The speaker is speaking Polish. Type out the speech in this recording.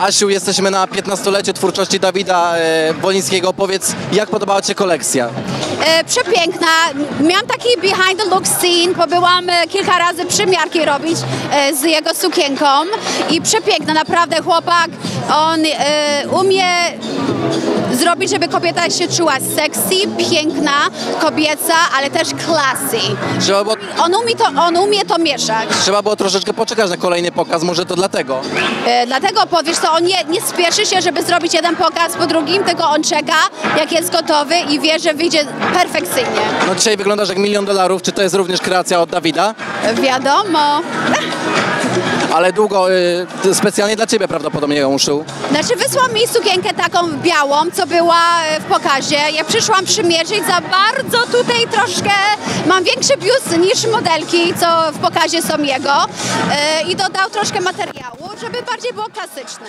Asiu, jesteśmy na 15-leciu twórczości Dawida e, Wolińskiego. Powiedz, jak podobała Ci się kolekcja? E, przepiękna. Miałam taki behind the look scene, bo byłam e, kilka razy przymiarki robić z jego sukienką i przepiękna, naprawdę chłopak. On umie zrobić, żeby kobieta się czuła sexy, piękna, kobieca, ale też classy. Trzeba było, On umie to, on umie to mieszać. trzeba było troszeczkę poczekać na kolejny pokaz, może to dlatego. E, dlatego powiesz to, on nie, nie spieszy się, żeby zrobić jeden pokaz po drugim, tylko on czeka, jak jest gotowy i wie, że wyjdzie perfekcyjnie. No dzisiaj wyglądasz jak milion dolarów, czy to jest również kreacja od Dawida? Wiadomo. Ale długo, y, specjalnie dla Ciebie prawdopodobnie ją uszył. Znaczy wysłał mi sukienkę taką białą, co była e, w pokazie. Ja przyszłam przymierzyć za bardzo tutaj troszkę, mam większy biust niż modelki, co w pokazie są jego. E, I dodał troszkę materiału, żeby bardziej było klasyczne.